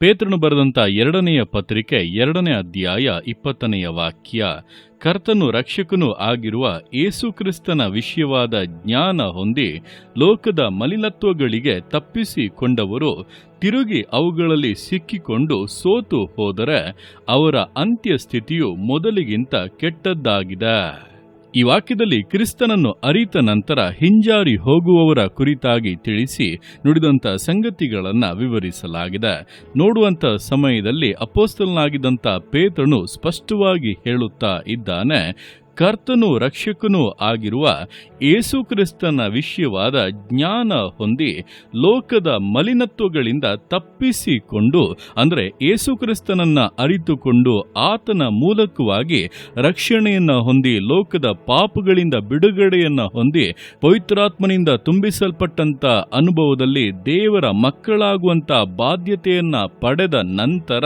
ಪೇತ್ರನು ಬರೆದಂತ ಎರಡನೆಯ ಪತ್ರಿಕೆ ಎರಡನೇ ಅಧ್ಯಾಯ ಇಪ್ಪತ್ತನೆಯ ವಾಕ್ಯ, ಕರ್ತನು ರಕ್ಷಕನೂ ಆಗಿರುವ ಏಸುಕ್ರಿಸ್ತನ ವಿಷಯವಾದ ಜ್ಞಾನ ಹೊಂದಿ ಲೋಕದ ಮಲಿನತ್ವಗಳಿಗೆ ತಪ್ಪಿಸಿಕೊಂಡವರು, ತಿರುಗಿ ಅವುಗಳಲ್ಲಿ ಸಿಕ್ಕಿಕೊಂಡು ಸೋತು ಹೋದರೆ ಅವರ ಅಂತ್ಯಸ್ಥಿತಿಯು ಮೊದಲಿಗಿಂತ ಕೆಟ್ಟದ್ದಾಗಿದೆ. ಈ ವಾಕ್ಯದಲ್ಲಿ ಕ್ರಿಸ್ತನನ್ನು ಅರಿತ ನಂತರ ಹಿಂಜಾರಿ ಹೋಗುವವರ ಕುರಿತಾಗಿ ತಿಳಿಸಿ ನುಡಿದಂಥ ಸಂಗತಿಗಳನ್ನು ವಿವರಿಸಲಾಗಿದೆ. ನೋಡುವಂತ ಸಮಯದಲ್ಲಿ ಅಪೋಸ್ತಲನಾಗಿದ್ದಂಥ ಪೇತ್ರನು ಸ್ಪಷ್ಟವಾಗಿ ಹೇಳುತ್ತಾ ಇದ್ದಾನೆ ಕರ್ತನು ರಕ್ಷಕನೂ ಆಗಿರುವ ಏಸುಕ್ರಿಸ್ತನ ವಿಷಯವಾದ ಜ್ಞಾನ ಹೊಂದಿ ಲೋಕದ ಮಲಿನತ್ವಗಳಿಂದ ತಪ್ಪಿಸಿಕೊಂಡು, ಅಂದರೆ ಏಸುಕ್ರಿಸ್ತನನ್ನು ಅರಿತುಕೊಂಡು ಆತನ ಮೂಲಕವಾಗಿ ರಕ್ಷಣೆಯನ್ನು ಹೊಂದಿ ಲೋಕದ ಪಾಪಗಳಿಂದ ಬಿಡುಗಡೆಯನ್ನು ಹೊಂದಿ ಪವಿತ್ರಾತ್ಮನಿಂದ ತುಂಬಿಸಲ್ಪಟ್ಟಂಥ ಅನುಭವದಲ್ಲಿ ದೇವರ ಮಕ್ಕಳಾಗುವಂಥ ಬಾಧ್ಯತೆಯನ್ನು ಪಡೆದ ನಂತರ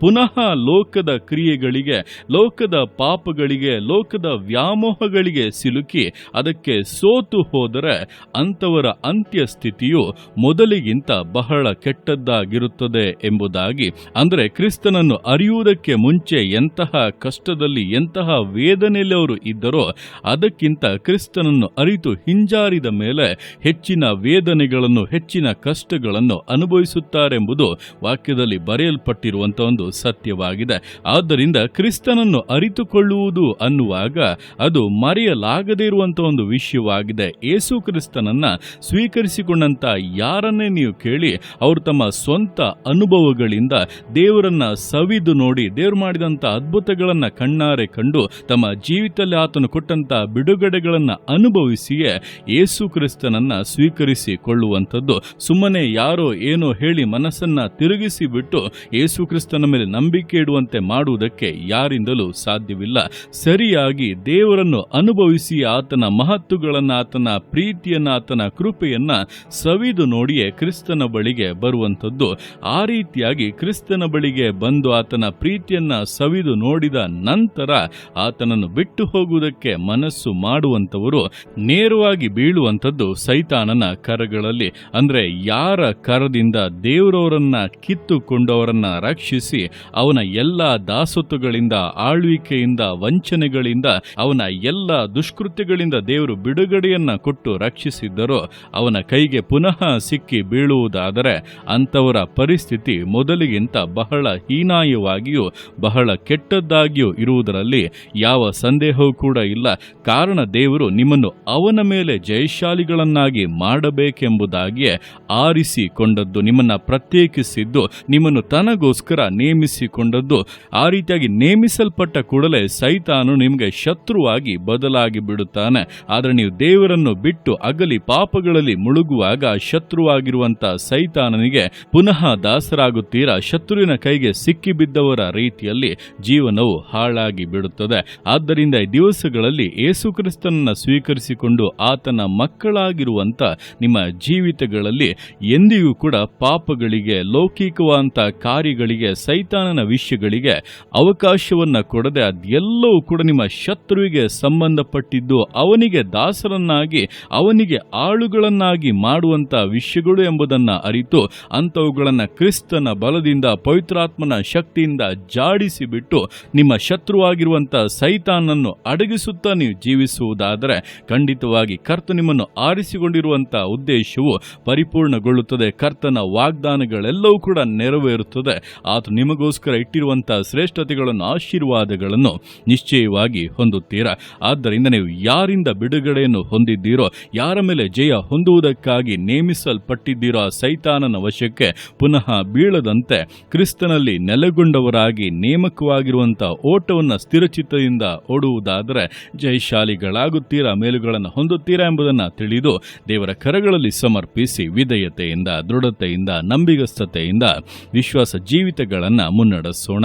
ಪುನಃ ಲೋಕದ ಕ್ರಿಯೆಗಳಿಗೆ, ಲೋಕದ ಪಾಪಗಳಿಗೆ, ಲೋಕದ ವ್ಯಾಮೋಹಗಳಿಗೆ ಸಿಲುಕಿ ಅದಕ್ಕೆ ಸೋತು ಹೋದರೆ ಅಂಥವರ ಅಂತ್ಯಸ್ಥಿತಿಯು ಮೊದಲಿಗಿಂತ ಬಹಳ ಕೆಟ್ಟದ್ದಾಗಿರುತ್ತದೆ ಎಂಬುದಾಗಿ. ಅಂದರೆ ಕ್ರಿಸ್ತನನ್ನು ಅರಿಯುವುದಕ್ಕೆ ಮುಂಚೆ ಎಂತಹ ಕಷ್ಟದಲ್ಲಿ ಎಂತಹ ವೇದನೆಯಲ್ಲಿ ಅವರು ಇದ್ದರೋ ಅದಕ್ಕಿಂತ ಕ್ರಿಸ್ತನನ್ನು ಅರಿತು ಹಿಂಜಾರಿದ ಮೇಲೆ ಹೆಚ್ಚಿನ ವೇದನೆಗಳನ್ನು, ಹೆಚ್ಚಿನ ಕಷ್ಟಗಳನ್ನು ಅನುಭವಿಸುತ್ತಾರೆಂಬುದು ವಾಕ್ಯದಲ್ಲಿ ಬರೆಯಲ್ಪಟ್ಟಿರುವಂತಹ ಒಂದು ಸತ್ಯವಾಗಿದೆ. ಆದ್ದರಿಂದ ಕ್ರಿಸ್ತನನ್ನು ಅರಿತುಕೊಳ್ಳುವುದು ಅನ್ನುವಾಗ ಅದು ಮರೆಯಲಾಗದೇ ಇರುವಂತಹ ಒಂದು ವಿಷಯವಾಗಿದೆ. ಏಸು ಕ್ರಿಸ್ತನನ್ನ ಸ್ವೀಕರಿಸಿಕೊಂಡಂತ ಯಾರನ್ನೇ ನೀವು ಕೇಳಿ, ಅವರು ತಮ್ಮ ಸ್ವಂತ ಅನುಭವಗಳಿಂದ ದೇವರನ್ನ ಸವಿದು ನೋಡಿ, ದೇವರು ಮಾಡಿದಂತ ಅದ್ಭುತಗಳನ್ನ ಕಣ್ಣಾರೆ ಕಂಡು, ತಮ್ಮ ಜೀವಿತದಲ್ಲಿ ಆತನು ಕೊಟ್ಟಂತ ಬಿಡುಗಡೆಗಳನ್ನ ಅನುಭವಿಸಿಯೇ ಏಸು ಕ್ರಿಸ್ತನನ್ನ ಸ್ವೀಕರಿಸಿಕೊಳ್ಳುವಂಥದ್ದು. ಸುಮ್ಮನೆ ಯಾರೋ ಏನೋ ಹೇಳಿ ಮನಸ್ಸನ್ನ ತಿರುಗಿಸಿ ಬಿಟ್ಟು ಏಸು ಕ್ರಿಸ್ತನ ಮೇಲೆ ನಂಬಿಕೆ ಇಡುವಂತೆ ಮಾಡುವುದಕ್ಕೆ ಯಾರಿಂದಲೂ ಸಾಧ್ಯವಿಲ್ಲ. ಸರಿಯಾಗಿ ದೇವರನ್ನು ಅನುಭವಿಸಿ ಆತನ ಮಹತ್ತುಗಳನ್ನ, ಆತನ ಪ್ರೀತಿಯನ್ನ, ಆತನ ಕೃಪೆಯನ್ನ ಸವಿದು ನೋಡಿಯೇ ಕ್ರಿಸ್ತನ ಬಳಿಗೆ ಬರುವಂಥದ್ದು. ಆ ರೀತಿಯಾಗಿ ಕ್ರಿಸ್ತನ ಬಳಿಗೆ ಬಂದು ಆತನ ಪ್ರೀತಿಯನ್ನ ಸವಿದು ನೋಡಿದ ನಂತರ ಆತನನ್ನು ಬಿಟ್ಟು ಹೋಗುವುದಕ್ಕೆ ಮನಸ್ಸು ಮಾಡುವಂಥವರು ನೇರವಾಗಿ ಬೀಳುವಂಥದ್ದು ಸೈತಾನನ ಕರಗಳಲ್ಲಿ. ಅಂದ್ರೆ ಯಾರ ಕರದಿಂದ ದೇವರವರನ್ನ ಕಿತ್ತುಕೊಂಡವರನ್ನ ರಕ್ಷಿಸಿ ಅವನ ಎಲ್ಲ ದಾಸತ್ವಗಳಿಂದ, ಆಳ್ವಿಕೆಯಿಂದ, ವಂಚನೆಗಳಿಂದ ಅವನ ಎಲ್ಲ ದುಷ್ಕೃತ್ಯಗಳಿಂದ ದೇವರು ಬಿಡುಗಡೆಯನ್ನ ಕೊಟ್ಟು ರಕ್ಷಿಸಿದ್ದರೋ. ಅವನ ಕೈಗೆ ಪುನಃ ಸಿಕ್ಕಿ ಬೀಳುವುದಾದರೆ ಅಂಥವರ ಪರಿಸ್ಥಿತಿ ಮೊದಲಿಗಿಂತ ಬಹಳ ಹೀನಾಯವಾಗಿಯೂ, ಬಹಳ ಕೆಟ್ಟದ್ದಾಗಿಯೂ ಇರುವುದರಲ್ಲಿ ಯಾವ ಸಂದೇಹವೂ ಕೂಡ ಇಲ್ಲ. ಕಾರಣ ದೇವರು ನಿಮ್ಮನ್ನು ಅವನ ಮೇಲೆ ಜಯಶಾಲಿಗಳನ್ನಾಗಿ ಮಾಡಬೇಕೆಂಬುದಾಗಿಯೇ ಆರಿಸಿಕೊಂಡದ್ದು, ನಿಮ್ಮನ್ನ ಪ್ರತ್ಯೇಕಿಸಿದ್ದು, ನಿಮ್ಮನ್ನು ತನಗೋಸ್ಕರ ನೇಮಿಸಿಕೊಂಡದ್ದು. ಆ ರೀತಿಯಾಗಿ ನೇಮಿಸಲ್ಪಟ್ಟ ಕೂಡಲೇ ಸೈತಾನು ನಿಮಗೆ ಶತ್ರುವಾಗಿ ಬದಲಾಗಿ ಬಿಡುತ್ತಾನೆ. ಆದರೆ ನೀವು ದೇವರನ್ನು ಬಿಟ್ಟು ಅಗಲಿ ಪಾಪಗಳಲ್ಲಿ ಮುಳುಗುವಾಗ ಶತ್ರುವಾಗಿರುವಂತ ಸೈತಾನನಿಗೆ ಪುನಃ ದಾಸರಾಗುತ್ತೀರಾ? ಶತ್ರುವಿನ ಕೈಗೆ ಸಿಕ್ಕಿಬಿದ್ದವರ ರೀತಿಯಲ್ಲಿ ಜೀವನವು ಹಾಳಾಗಿ ಬಿಡುತ್ತದೆ. ಆದ್ದರಿಂದ ಈ ದಿವಸಗಳಲ್ಲಿ ಯೇಸುಕ್ರಿಸ್ತನನ್ನು ಸ್ವೀಕರಿಸಿಕೊಂಡು ಆತನ ಮಕ್ಕಳಾಗಿರುವಂತ ನಿಮ್ಮ ಜೀವಿತಗಳಲ್ಲಿ ಎಂದಿಗೂ ಕೂಡ ಪಾಪಗಳಿಗೆ ಲೌಕಿಕವಾದಂತಹ ಕಾರ್ಯಗಳಿಗೆ, ಸೈತಾನನ ವಿಷಯಗಳಿಗೆ ಅವಕಾಶವನ್ನ ಕೊಡದೆ ಅದೆಲ್ಲವೂ ಕೂಡ ನಿಮ್ಮ ಶತ್ರುವಿಗೆ ಸಂಬಂಧಪಟ್ಟಿದ್ದು ಅವನಿಗೆ ದಾಸರನ್ನಾಗಿ, ಅವನಿಗೆ ಆಳುಗಳನ್ನಾಗಿ ಮಾಡುವಂತ ವಿಷಯಗಳು ಎಂಬುದನ್ನು ಅರಿತು ಅಂಥವುಗಳನ್ನು ಕ್ರಿಸ್ತನ ಬಲದಿಂದ ಪವಿತ್ರಾತ್ಮನ ಶಕ್ತಿಯಿಂದ ಜಾಡಿಸಿಬಿಟ್ಟು ನಿಮ್ಮ ಶತ್ರುವಾಗಿರುವಂಥ ಸೈತಾನನ್ನು ಅಡಗಿಸುತ್ತಾ ನೀವು ಜೀವಿಸುವುದಾದರೆ ಖಂಡಿತವಾಗಿ ಕರ್ತ ನಿಮ್ಮನ್ನು ಆರಿಸಿಕೊಂಡಿರುವಂಥ ಉದ್ದೇಶವು ಪರಿಪೂರ್ಣಗೊಳ್ಳುತ್ತದೆ. ಕರ್ತನ ವಾಗ್ದಾನಗಳೆಲ್ಲವೂ ಕೂಡ ನೆರವೇರುತ್ತದೆ. ಆತ ನಿಮಗೋಸ್ಕರ ಇಟ್ಟಿರುವಂಥ ಶ್ರೇಷ್ಠತೆಗಳನ್ನು, ಆಶೀರ್ವಾದಗಳನ್ನು ನಿಶ್ಚಯವಾಗಿ ಹೊಂದುತ್ತೀರಾ? ಆದ್ದರಿಂದ ನೀವು ಯಾರಿಂದ ಬಿಡುಗಡೆಯನ್ನು ಹೊಂದಿದ್ದೀರೋ, ಯಾರ ಮೇಲೆ ಜಯ ಹೊಂದುವುದಕ್ಕಾಗಿ ನೇಮಿಸಲ್ಪಟ್ಟಿದ್ದೀರೋ ಆ ಸೈತಾನನ ವಶಕ್ಕೆ ಪುನಃ ಬೀಳದಂತೆ ಕ್ರಿಸ್ತನಲ್ಲಿ ನೆಲೆಗೊಂಡವರಾಗಿ ನೇಮಕವಾಗಿರುವಂತಹ ಓಟವನ್ನು ಸ್ಥಿರಚಿತ್ತದಿಂದ ಓಡುವುದಾದರೆ ಜಯಶಾಲಿಗಳಾಗುತ್ತೀರಾ, ಮೇಲುಗಳನ್ನು ಹೊಂದುತ್ತೀರಾ ಎಂಬುದನ್ನು ತಿಳಿದು ದೇವರ ಕರಗಳಲ್ಲಿ ಸಮರ್ಪಿಸಿ ವಿಧೇಯತೆಯಿಂದ, ದೃಢತೆಯಿಂದ, ನಂಬಿಗಸ್ತತೆಯಿಂದ ವಿಶ್ವಾಸ ಜೀವಿತಗಳನ್ನು ಮುನ್ನಡೆಸೋಣ.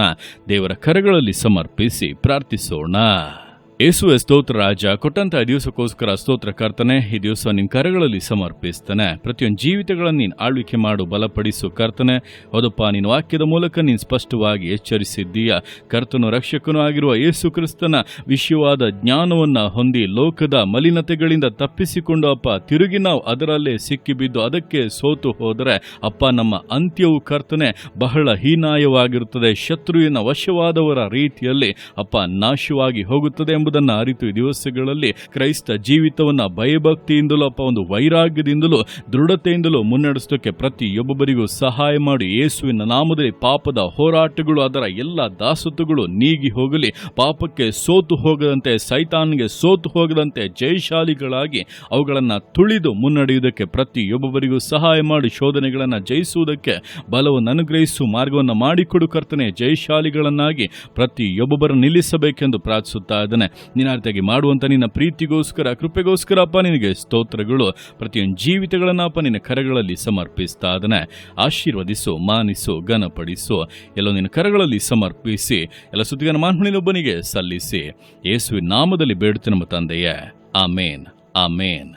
ದೇವರ ಕರಗಳಲ್ಲಿ ಸಮರ್ಪಿಸಿ ಪ್ರಾರ್ಥಿಸೋಣ. ಯೇಸುವೆ ಸ್ತೋತ್ರ ರಾಜ ಕೊಟ್ಟಂತ ದಿವಸಕ್ಕೋಸ್ಕರ ಸ್ತೋತ್ರ ಕರ್ತನೆ, ಈ ದಿವಸ ನಿನ್ನ ಕರಗಳಲ್ಲಿ ಸಮರ್ಪಿಸ್ತಾನೆ. ಪ್ರತಿಯೊಂದು ಜೀವಿತಗಳನ್ನು ನೀನು ಆಳ್ವಿಕೆ ಮಾಡು, ಬಲಪಡಿಸು ಕರ್ತನೆ. ಹೌದಪ್ಪ, ನಿನ್ನ ವಾಕ್ಯದ ಮೂಲಕ ನೀನು ಸ್ಪಷ್ಟವಾಗಿ ಎಚ್ಚರಿಸಿದ್ದೀಯ. ಕರ್ತನು ರಕ್ಷಕನೂ ಆಗಿರುವ ಯೇಸು ಕ್ರಿಸ್ತನ ವಿಶ್ವವಾದ ಜ್ಞಾನವನ್ನು ಹೊಂದಿ ಲೋಕದ ಮಲಿನತೆಗಳಿಂದ ತಪ್ಪಿಸಿಕೊಂಡು ಅಪ್ಪ, ತಿರುಗಿ ನಾವು ಅದರಲ್ಲೇ ಸಿಕ್ಕಿಬಿದ್ದು ಅದಕ್ಕೆ ಸೋತು ಹೋದರೆ ಅಪ್ಪ, ನಮ್ಮ ಅಂತ್ಯವು ಕರ್ತನೆ ಬಹಳ ಹೀನಾಯವಾಗಿರುತ್ತದೆ. ಶತ್ರುವಿನ ವಶವಾದವರ ರೀತಿಯಲ್ಲಿ ಅಪ್ಪ ನಾಶವಾಗಿ ಹೋಗುತ್ತದೆ ಎಂಬುದನ್ನು ಅರಿತು ದಿವಸಗಳಲ್ಲಿ ಕ್ರೈಸ್ತ ಜೀವಿತವನ್ನ ಭಯಭಕ್ತಿಯಿಂದಲೂ ಅಪ್ಪ ಒಂದು ವೈರಾಗ್ಯದಿಂದಲೂ ದೃಢತೆಯಿಂದಲೂ ಮುನ್ನಡೆಸೋಕೆ ಪ್ರತಿಯೊಬ್ಬೊಬ್ಬರಿಗೂ ಸಹಾಯ ಮಾಡಿ ಯೇಸುವಿನ ನಾಮದಲ್ಲಿ ಪಾಪದ ಹೋರಾಟಗಳು, ಅದರ ಎಲ್ಲ ದಾಸತ್ವಗಳು ನೀಗಿ ಹೋಗಲಿ. ಪಾಪಕ್ಕೆ ಸೋತು ಹೋಗದಂತೆ, ಸೈತಾನ್ಗೆ ಸೋತು ಹೋಗದಂತೆ ಜಯಶಾಲಿಗಳಾಗಿ ಅವುಗಳನ್ನು ತುಳಿದು ಮುನ್ನಡೆಯುವುದಕ್ಕೆ ಪ್ರತಿಯೊಬ್ಬೊಬ್ಬರಿಗೂ ಸಹಾಯ ಮಾಡಿ, ಶೋಧನೆಗಳನ್ನು ಜಯಿಸುವುದಕ್ಕೆ ಬಲವನ್ನು ಅನುಗ್ರಹಿಸು, ಮಾರ್ಗವನ್ನು ಮಾಡಿಕೊಡು ಕರ್ತನೆ, ಜಯಶಾಲಿಗಳನ್ನಾಗಿ ಪ್ರತಿಯೊಬ್ಬೊಬ್ಬರ ನಿಲ್ಲಿಸಬೇಕೆಂದು ಪ್ರಾರ್ಥಿಸುತ್ತಾ ಇದ್ದಾನೆ. ನಿನ್ನಾರ್ಥಿಯಾಗಿ ಮಾಡುವಂಥ ನಿನ್ನ ಪ್ರೀತಿಗೋಸ್ಕರ, ಕೃಪೆಗೋಸ್ಕರ ಅಪ್ಪ ನಿನಗೆ ಸ್ತೋತ್ರಗಳು. ಪ್ರತಿಯೊಂದು ಜೀವಿತಗಳನ್ನು ಅಪ್ಪ ನಿನ್ನ ಕರಗಳಲ್ಲಿ ಸಮರ್ಪಿಸ್ತಾ ಅದನ್ನ ಆಶೀರ್ವದಿಸು, ಮಾನಿಸು, ಘನಪಡಿಸು. ಎಲ್ಲ ನಿನ್ನ ಕರಗಳಲ್ಲಿ ಸಮರ್ಪಿಸಿ, ಎಲ್ಲ ಸುದ್ದಿಗನ ಮಾನ್ಮಣಿನೊಬ್ಬನಿಗೆ ಸಲ್ಲಿಸಿ. ಯೇಸುವಿನ ನಾಮದಲ್ಲಿ ಬೇಡುತ್ತೆ ನಮ್ಮ ತಂದೆಯೇ. ಆಮೇನ್. ಆಮೇನ್.